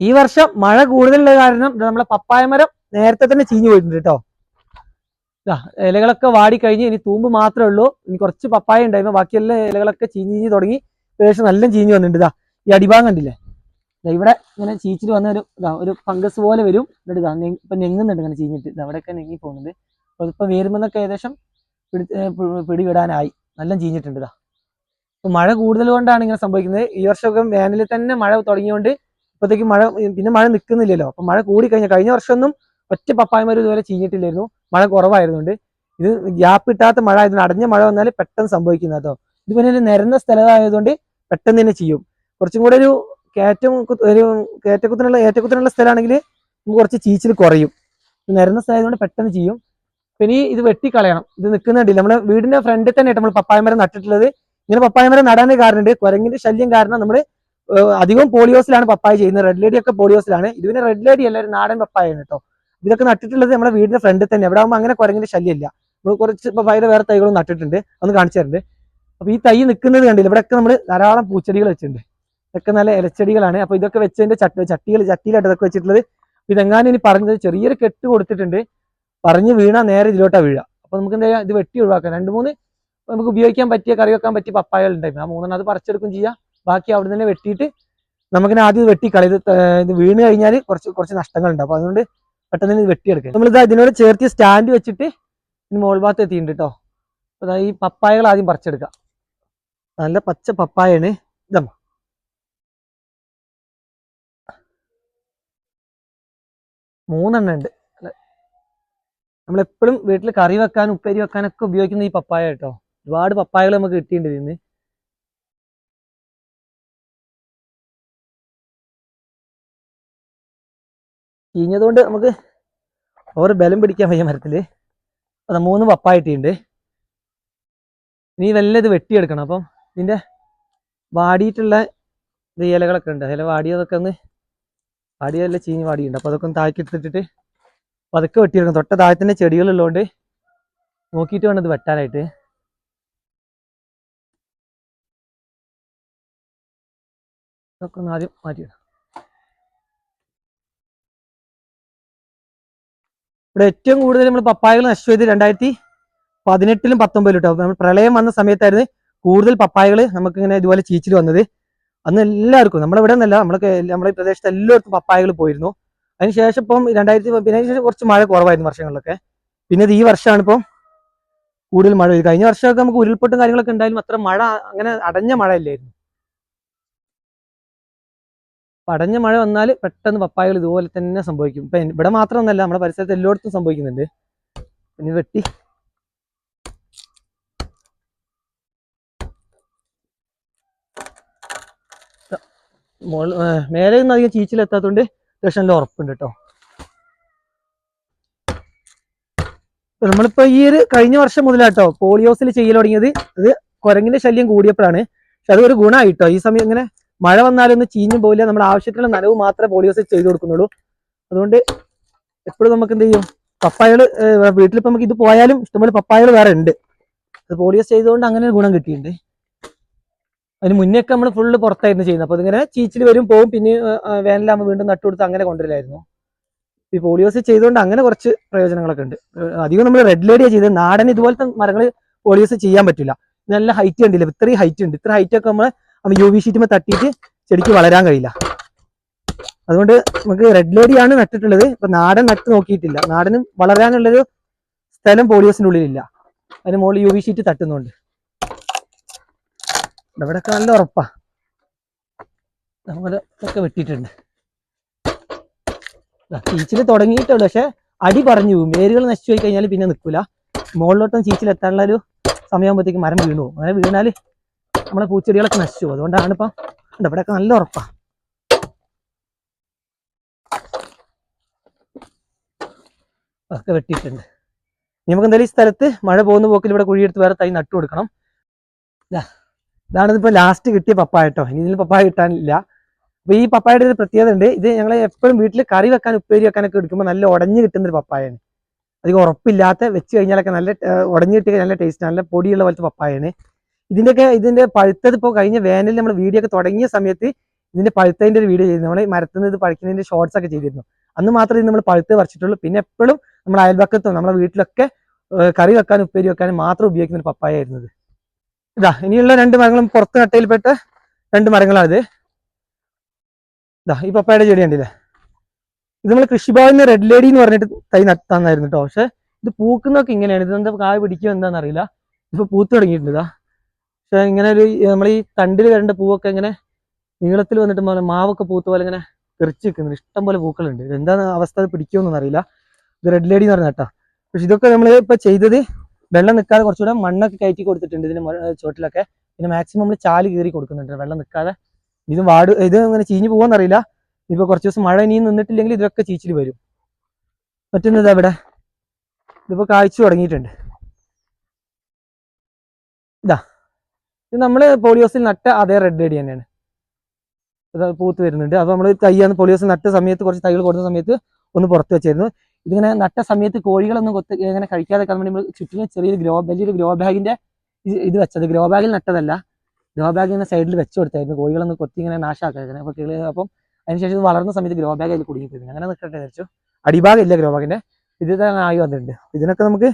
ഈ വർഷം മഴ കൂടുതലുള്ള കാരണം നമ്മളെ പപ്പായ മരം നേരത്തെ തന്നെ ചീഞ്ഞു പോയിട്ടുണ്ട് കേട്ടോ ഇലകളൊക്കെ വാടിക്കഴിഞ്ഞ് ഇനി തൂമ്പ് മാത്രമേ ഉള്ളൂ. ഇനി കുറച്ച് പപ്പായ ഉണ്ടായിരുന്നു. ബാക്കിയെല്ലാം ഇലകളൊക്കെ ചീഞ്ഞ് ചീഞ്ഞ് തുടങ്ങി. ഏകദേശം നല്ല ചീഞ്ഞ് വന്നിട്ടുണ്ട്. ഈ അടിഭാഗം കണ്ടില്ലേ? ഇവിടെ ഇങ്ങനെ ചീച്ചിട്ട് വന്ന ഒരു ഒരു ഫംഗസ് പോലെ വരും. എന്നിട്ട് നെ- ഇപ്പൊ നെങ്ങുന്നുണ്ട് ഇങ്ങനെ ചീഞ്ഞിട്ട്. ഇത് അവിടെയൊക്കെ നെങ്ങി പോകുന്നുണ്ട്. അപ്പൊ ഇപ്പൊ വേരുമെന്നൊക്കെ ഏകദേശം പിടിവിടാനായി. നല്ല ചീഞ്ഞിട്ടുണ്ട് ഇതാ ഇപ്പൊ മഴ കൂടുതൽ കൊണ്ടാണ് ഇങ്ങനെ സംഭവിക്കുന്നത്. ഈ വർഷമൊക്കെ വേനലിൽ തന്നെ മഴ തുടങ്ങിയോണ്ട് ഇപ്പോഴത്തേക്ക് മഴ പിന്നെ മഴ നിൽക്കുന്നില്ലല്ലോ. അപ്പൊ മഴ കൂടി കഴിഞ്ഞ കഴിഞ്ഞ വർഷമൊന്നും ഒറ്റ പപ്പായമാരും ഇതുപോലെ ചീഞ്ഞിട്ടില്ലായിരുന്നു മഴ കുറവായിരുന്നുണ്ട്. ഇത് ഗ്യാപ്പ് ഇട്ടാത്ത മഴ ആയതുകൊണ്ട് അടഞ്ഞ മഴ വന്നാൽ പെട്ടെന്ന് സംഭവിക്കുന്നത് കേട്ടോ. ഇത് പിന്നെ ഒരു നിരന്ന സ്ഥലമായതുകൊണ്ട് പെട്ടെന്ന് തന്നെ ചെയ്യും. കുറച്ചും കൂടെ ഒരു കയറ്റം ഒരു കയറ്റക്കുത്തിനുള്ള ഏറ്റക്കുത്തിനുള്ള സ്ഥലമാണെങ്കിൽ നമുക്ക് കുറച്ച് ചീച്ചിൽ കുറയും. നിരന്ന സ്ഥലമായതുകൊണ്ട് പെട്ടെന്ന് ചെയ്യും. പിന്നെ ഇത് വെട്ടിക്കളയണം. ഇത് നിൽക്കുന്നുണ്ടല്ലോ നമ്മുടെ വീടിന്റെ ഫ്രണ്ടിൽ തന്നെ നമ്മൾ പപ്പായ മരം നട്ടിട്ടുള്ളത്. ഇങ്ങനെ പപ്പായ മരം നടാനേ കാരണമുണ്ട്. കുരങ്ങിന്റെ ശല്യം കാരണം നമ്മൾ അധികം പോളിയോസിലാണ് പപ്പായ ചെയ്യുന്നത്. റെഡ് ലേഡി ഒക്കെ പോളിയോസിലാണ്. ഇത് പിന്നെ റെഡ് ലേഡി അല്ല ഒരു നാടൻ പപ്പായാണ് കേട്ടോ. ഇതൊക്കെ നട്ടിട്ടുള്ളത് നമ്മുടെ വീടിന്റെ ഫ്രണ്ടിൽ തന്നെ. എവിടെ ആകുമ്പോൾ അങ്ങനെ കുരങ്ങിന്റെ ശല്യമില്ല. നമ്മൾ കുറച്ച് പപ്പായയുടെ വേറെ തൈകളും നട്ടിട്ടുണ്ട്. ഒന്ന് കാണിച്ചു അപ്പൊ ഈ തൈ നിൽക്കുന്നത് കണ്ടില്ല? ഇവിടെയൊക്കെ നമ്മൾ ധാരാളം പൂച്ചെടികൾ വെച്ചിട്ടുണ്ട്. ഇതൊക്കെ നല്ല ഇലച്ചെടികളാണ്. അപ്പൊ ഇതൊക്കെ വെച്ചതിന്റെ ചട്ടി ചട്ടികൾ ചട്ടിയിലായിട്ട് ഇതൊക്കെ വെച്ചിട്ടുള്ളത്. ഇതെങ്ങാനും ഇനി പറഞ്ഞത് ചെറിയൊരു കെട്ട് കൊടുത്തിട്ടുണ്ട്. പറഞ്ഞ് വീണാ നേരെ ഇതിലോട്ടാ വീഴുക അപ്പൊ നമുക്ക് എന്താ ഇത് വെട്ടി ഒഴിവാക്കാം. രണ്ട് മൂന്ന് നമുക്ക് ഉപയോഗിക്കാൻ പറ്റിയ കറി വെക്കാൻ പറ്റിയ പപ്പായകൾ ഉണ്ടായിരുന്നു ആ മൂന്നെണ്ണം അത് പറിച്ചെടുക്കും ചെയ്യാം. ബാക്കി അവിടെ തന്നെ വെട്ടിയിട്ട് നമുക്കിനെ ആദ്യം ഇത് വെട്ടിക്കളയും ഇത് വീണ് കഴിഞ്ഞാൽ കുറച്ച് കുറച്ച് നഷ്ടങ്ങളുണ്ട്. അപ്പോൾ അതുകൊണ്ട് പെട്ടെന്ന് ഇത് വെട്ടിയെടുക്കുക. നമ്മളിത് ഇതിനോട് ചേർത്ത് സ്റ്റാൻഡ് വെച്ചിട്ട് മോൾ ഭാഗത്ത് എത്തിയിട്ടുണ്ട് കേട്ടോ അപ്പൊ ദാ ഈ പപ്പായകൾ ആദ്യം പറിച്ചെടുക്കാം നല്ല പച്ച പപ്പായാണ്. ഇതമ്മ മൂന്നെണ്ണം ഉണ്ട്. നമ്മളെപ്പോഴും വീട്ടിൽ കറി വെക്കാനും ഉപ്പേരി വെക്കാനൊക്കെ ഉപയോഗിക്കുന്ന ഈ പപ്പായ കേട്ടോ ഒരുപാട് പപ്പായകൾ നമുക്ക് കിട്ടിയിട്ടുണ്ട് ഇതിന്ന്. ചീഞ്ഞതുകൊണ്ട് നമുക്ക് ഓവർ ബലം പിടിക്കാൻ വയ്യ മരത്തിൽ അത് മൂന്ന് പപ്പായിട്ടുണ്ട് ഇനി വല്ല ഇത് വെട്ടിയെടുക്കണം. അപ്പം ഇതിന്റെ വാടിയിട്ടുള്ള ഇത് ഇലകളൊക്കെ ഉണ്ട്. ഇല വാടിയതൊക്കെ ഒന്ന് വാടിയതല്ല ചീഞ്ഞ് വാടിയുണ്ട് അപ്പോൾ അതൊക്കെ ഒന്ന് താഴേക്ക് എടുത്തിട്ടിട്ട് പതുക്കെ വെട്ടിയെടുക്കണം. തൊട്ട താഴത്തിന്റെ ചെടികളുള്ളതുകൊണ്ട് നോക്കിയിട്ട് വേണം ഇത് വെട്ടാനായിട്ട്. ഇതൊക്കെ ഒന്ന് ആദ്യം മാറ്റിയിടാം ഇവിടെ ഏറ്റവും കൂടുതൽ നമ്മൾ പപ്പായകൾ നശിച്ചു ചെയ്ത് രണ്ടായിരത്തി പതിനെട്ടിലും പത്തൊമ്പതിലും കേട്ടോ നമ്മൾ പ്രളയം വന്ന സമയത്തായിരുന്നു കൂടുതൽ പപ്പായകൾ നമുക്ക് ഇങ്ങനെ ഇതുപോലെ ചീച്ചിൽ വന്നത്. അന്ന് എല്ലാവർക്കും നമ്മളിവിടെ നിന്നല്ല നമ്മളൊക്കെ നമ്മുടെ പ്രദേശത്ത് എല്ലായിടത്തും പപ്പായകൾ പോയിരുന്നു. അതിനുശേഷം ഇപ്പം രണ്ടായിരത്തി പിന്നെ ശേഷം കുറച്ച് മഴ കുറവായിരുന്നു വർഷങ്ങളിലൊക്കെ. പിന്നെ ഈ വർഷമാണ് ഇപ്പം കൂടുതൽ മഴ പെയ്ത്. കഴിഞ്ഞ വർഷമൊക്കെ നമുക്ക് ഉരുൾപൊട്ടും കാര്യങ്ങളൊക്കെ ഉണ്ടായാലും അത്ര മഴ അങ്ങനെ അടഞ്ഞ മഴ ഇല്ലായിരുന്നു. അപ്പൊ അടഞ്ഞ മഴ വന്നാൽ പെട്ടെന്ന് പപ്പായകൾ ഇതുപോലെ തന്നെ സംഭവിക്കും. ഇപ്പം ഇവിടെ മാത്രമൊന്നല്ല നമ്മുടെ പരിസരത്ത് എല്ലായിടത്തും സംഭവിക്കുന്നുണ്ട്. പിന്നെ വെട്ടി. മേലെ നിന്ന് അധികം ചീച്ചിലെത്താത്തതുകൊണ്ട് അത്യാവശ്യം നല്ല ഉറപ്പുണ്ട് കേട്ടോ നമ്മളിപ്പോ ഈ ഒരു കഴിഞ്ഞ വർഷം മുതലാട്ടോ പോളിയോസിൽ ചെയ്യൽ തുടങ്ങിയത്. അത് കുരങ്ങിന്റെ ശല്യം കൂടിയപ്പോഴാണ്. പക്ഷെ അത് ഒരു ഗുണമായിട്ടോ ഈ സമയം ഇങ്ങനെ മഴ വന്നാലൊന്നും ചീഞ്ഞും പോയില്ല നമ്മുടെ ആവശ്യത്തിനുള്ള നനവ് മാത്രമേ പോളിയോസ് ചെയ്ത് കൊടുക്കുന്നുള്ളൂ. അതുകൊണ്ട് എപ്പോഴും നമുക്ക് എന്ത് ചെയ്യും? പപ്പായകൾ വീട്ടിലിപ്പോ നമുക്ക് ഇത് പോയാലും ഇഷ്ടംപോലെ പപ്പായകൾ വേറെ ഉണ്ട്. അത് പോളിയോസ് ചെയ്തുകൊണ്ട് അങ്ങനെ ഗുണം കിട്ടിയിട്ടുണ്ട്. അതിന് മുന്നേ ഒക്കെ നമ്മൾ ഫുള്ള് പുറത്തായിരുന്നു ചെയ്യുന്നത്. അപ്പൊ ഇതിങ്ങനെ ചീച്ചിൽ വരും പോകും പിന്നെ വേനലാകുമ്പോൾ വീണ്ടും നട്ടുകൊടുത്ത് അങ്ങനെ കൊണ്ടുവരില്ലായിരുന്നു ഈ പോളിയോസ് ചെയ്തുകൊണ്ട് അങ്ങനെ കുറച്ച് പ്രയോജനങ്ങളൊക്കെ ഉണ്ട്. അധികം നമ്മൾ റെഡ് ലേഡിയാ ചെയ്തത്. നാടൻ ഇതുപോലത്തെ മരങ്ങൾ പോളിയോസ് ചെയ്യാൻ പറ്റില്ല. നല്ല ഹൈറ്റ് കണ്ടില്ല? ഇത്രയും ഹൈറ്റ് ഉണ്ട്. ഇത്ര ഹൈറ്റ് ഒക്കെ നമ്മൾ യു വി ഷീറ്റുമ്പോൾ തട്ടിയിട്ട് ചെടിക്ക് വളരാൻ കഴിയില്ല. അതുകൊണ്ട് നമുക്ക് റെഡ് ലേഡിയാണ് നട്ടിട്ടുള്ളത്. ഇപ്പൊ നാടൻ നട്ട് നോക്കിയിട്ടില്ല. നാടനും വളരാനുള്ളൊരു സ്ഥലം പോളിയോസിന്റെ ഉള്ളിലില്ല. അതിന് മുകളിൽ യു വി ഷീറ്റ് തട്ടുന്നുണ്ട് ഇവിടെയൊക്കെ നല്ല ഉറപ്പാ. നമ്മൾ ഒക്കെ വെട്ടിയിട്ടുണ്ട്. ചീച്ചിൽ തുടങ്ങിയിട്ടുള്ളൂ പക്ഷെ അടി പറഞ്ഞു പോകും വേരുകൾ നശിച്ചു പോയി കഴിഞ്ഞാൽ പിന്നെ നിൽക്കില്ല മുകളിലോട്ടും ചീച്ചിലെത്താനുള്ള ഒരു സമയമാകുമ്പോഴത്തേക്ക് മരം വീണു പോകും. അങ്ങനെ വീണാൽ നമ്മളെ പൂച്ചെടികളൊക്കെ നശിച്ചു. അതുകൊണ്ടാണ് ഇപ്പം ഉണ്ട് ഇവിടെയൊക്കെ നല്ല ഉറപ്പാ. ഒക്കെ വെട്ടിയിട്ടുണ്ട്. നമുക്ക് എന്തായാലും ഈ സ്ഥലത്ത് മഴ പോകുന്ന പോക്കിൽ ഇവിടെ കുഴിയെടുത്ത് വേറെ തൈ നട്ടു കൊടുക്കണം. ഇതാണ് ഇതിപ്പോ ലാസ്റ്റ് കിട്ടിയ പപ്പായട്ടോ ഇനി ഇതിൽ പപ്പായ കിട്ടാനില്ല. അപ്പൊ ഈ പപ്പായയുടെ ഒരു പ്രത്യേകത ഉണ്ട്. ഇത് ഞങ്ങൾ എപ്പോഴും വീട്ടിൽ കറി വെക്കാൻ ഉപ്പേരി വെക്കാനൊക്കെ എടുക്കുമ്പോൾ നല്ല ഉടഞ്ഞു കിട്ടുന്ന ഒരു പപ്പായാണ്. അധികം ഉറപ്പില്ലാത്ത വെച്ച് കഴിഞ്ഞാലൊക്കെ നല്ല ഉടഞ്ഞു കിട്ടിയ നല്ല ടേസ്റ്റ് നല്ല പൊടിയുള്ള പോലത്തെ പപ്പായാണ്. ഇതിന്റെയൊക്കെ ഇതിന്റെ പഴുത്തത് ഇപ്പോൾ കഴിഞ്ഞ വേനലിൽ നമ്മൾ വീഡിയോ ഒക്കെ തുടങ്ങിയ സമയത്ത് ഇതിന്റെ പഴുത്തതിന്റെ ഒരു വീഡിയോ ചെയ്തിരുന്നു. നമ്മൾ മരത്തുനിന്ന് ഇത് പഴുക്കുന്നതിന്റെ ഷോർട്സ് ഒക്കെ ചെയ്തിരുന്നു. അന്ന് മാത്രമേ നമ്മൾ പഴുത്ത് പറിച്ചിട്ടുള്ളൂ. പിന്നെ എപ്പോഴും നമ്മൾ അയൽപക്കത്തും നമ്മുടെ വീട്ടിലൊക്കെ കറി വെക്കാനും ഉപ്പേരി വെക്കാനും മാത്രം ഉപയോഗിക്കുന്ന ഒരു പപ്പായ ആയിരുന്നത് ഇതാ. ഇനിയുള്ള രണ്ട് മരങ്ങളും പുറത്ത് നട്ടയിൽപ്പെട്ട രണ്ട് മരങ്ങളാണിത് ഇതാ. ഈ പപ്പായയുടെ ചെടി കണ്ടില്ലേ? ഇത് നമ്മൾ കൃഷിഭവനിൽ നിന്ന് റെഡ് ലേഡി എന്ന് പറഞ്ഞിട്ട് തൈ നട്ടാന്നായിരുന്നു കേട്ടോ പക്ഷെ ഇത് പൂക്കുന്നൊക്കെ ഇങ്ങനെയാണ്. ഇത് എന്താ കായ പിടിക്കുക എന്താണെന്ന് അറിയില്ല. ഇപ്പൊ പൂത്ത് തുടങ്ങിയിട്ടുണ്ട്. ഇതാ പക്ഷെ ഇങ്ങനെ ഒരു നമ്മൾ ഈ തണ്ടിൽ വരേണ്ട പൂവൊക്കെ ഇങ്ങനെ നീളത്തിൽ വന്നിട്ട് മാവൊക്കെ പൂത്ത പോലെ ഇങ്ങനെ തെറിച്ച് നിൽക്കുന്നത് ഇഷ്ടം പോലെ പൂക്കളുണ്ട്. എന്താ അവസ്ഥ? പിടിക്കുമെന്നൊന്നും അറിയില്ല. ഇത് റെഡ് ലേഡി എന്ന് പറഞ്ഞ കേട്ടോ. പക്ഷെ ഇതൊക്കെ നമ്മൾ ഇപ്പൊ ചെയ്തത് വെള്ളം നിൽക്കാതെ കുറച്ചുകൂടെ മണ്ണൊക്കെ കയറ്റി കൊടുത്തിട്ടുണ്ട് ഇതിന് ചുവട്ടിലൊക്കെ. പിന്നെ മാക്സിമം നമ്മൾ ചാൽ കീറി കൊടുക്കുന്നുണ്ട് വെള്ളം നിൽക്കാതെ. ഇത് വാട് ഇത് അങ്ങനെ ചീഞ്ഞു പോകുമെന്നറിയില്ല ഇപ്പൊ കുറച്ച് ദിവസം മഴ ഇനിയും നിന്നിട്ടില്ലെങ്കിൽ ഇതൊക്കെ ചീച്ചിൽ വരും. മറ്റൊന്നത് അവിടെ ഇതിപ്പോ കായ്ച്ചു തുടങ്ങിയിട്ടുണ്ട്. ഇതാ. ഇത് നമ്മൾ പോളിയോസിൽ നട്ട അതേ റെഡ് അടി തന്നെയാണ്. ഇത് പൂത്ത് വരുന്നുണ്ട്. അപ്പോൾ നമ്മൾ തയ്യാന്ന് പോളിയോസിൽ നട്ട സമയത്ത് കുറച്ച് തൈകൾ കൊടുത്ത സമയത്ത് ഒന്ന് പുറത്ത് വെച്ചായിരുന്നു ഇതിങ്ങനെ നട്ട സമയത്ത് കോഴികളൊന്നും കൊത്ത് ഇങ്ങനെ കഴിക്കാതെ വേണ്ടി നമ്മൾ ചുറ്റിനും ചെറിയൊരു ഗ്രോ വലിയൊരു ഗ്രോ ബാഗിന്റെ ഇത് വെച്ചത്. ഗ്രോ ബാഗിൽ നട്ടതല്ല. ഗ്രോ ബാഗ് ഇങ്ങനെ സൈഡിൽ വെച്ച് കൊടുത്തായിരുന്നു. കോഴികളൊന്നും കൊത്തി ഇങ്ങനെ നാശാക്കായിരുന്നു അപ്പോൾ കിളി അപ്പം അതിനുശേഷം വളർന്ന സമയത്ത് ഗ്രോ ബാഗ് അതിൽ കുടുങ്ങിപ്പോയിരുന്നു അങ്ങനെ നിൽക്കട്ടെ വെച്ചു അടിഭാഗം ഇല്ല ഗ്രോ ബാഗിന്റെ ഇത് തന്നെ ആയി വന്നിട്ടുണ്ട്. ഇതിനൊക്കെ നമുക്ക്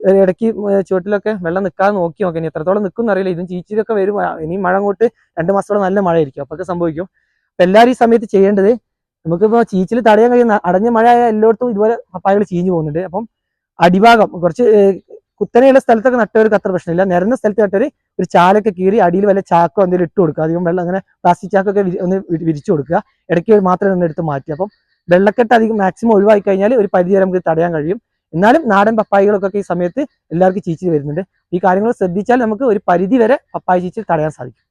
ഇടയ്ക്ക് ചുവട്ടിലൊക്കെ വെള്ളം നിൽക്കാതെ നോക്കി നോക്കി. ഇനി എത്രത്തോളം നിൽക്കും അറിയില്ല. ഇതും ചീച്ചിലൊക്കെ വരും. ഇനി മഴ അങ്ങോട്ട് രണ്ട് മാസത്തോളം നല്ല മഴയായിരിക്കും. അപ്പൊക്കെ സംഭവിക്കും. അപ്പൊ എല്ലാവരും ഈ സമയത്ത് ചെയ്യേണ്ടത് നമുക്കിപ്പോ ചീച്ചിൽ തടയാൻ കഴിയുന്ന അടഞ്ഞ മഴ ആയ എല്ലായിടത്തും ഇതുപോലെ പപ്പായകൾ ചീഞ്ഞു പോകുന്നുണ്ട്. അപ്പം അടിഭാഗം കുറച്ച് കുത്തനെയുള്ള സ്ഥലത്തൊക്കെ നട്ടവർക്ക് അത്ര പ്രശ്നമില്ല. നിരന്ന സ്ഥലത്ത് നട്ടവർ ഒരു ചാലൊക്കെ കീറി അടിയിൽ വല്ല ചാക്കോ എന്തെങ്കിലും ഇട്ട് കൊടുക്കുക. അധികം വെള്ളം അങ്ങനെ പ്ലാസ്റ്റിക് ചാക്കൊക്കെ ഒന്ന് വിരിച്ചു കൊടുക്കുക. ഇടയ്ക്ക് മാത്രം ഒന്ന് എടുത്ത് മാറ്റി അപ്പം വെള്ളക്കെട്ട് അധികം മാക്സിമം ഒഴിവാക്കി കഴിഞ്ഞാൽ ഒരു പരിധി വരെ നമുക്ക് തടയാൻ കഴിയും. എന്നാലും നാടൻ പപ്പായകളൊക്കെ ഈ സമയത്ത് എല്ലാവർക്കും ചീച്ചിൽ വരുന്നുണ്ട്. ഈ കാര്യങ്ങൾ ശ്രദ്ധിച്ചാൽ നമുക്ക് ഒരു പരിധി വരെ പപ്പായ ചീച്ചിൽ തടയാൻ സാധിക്കും.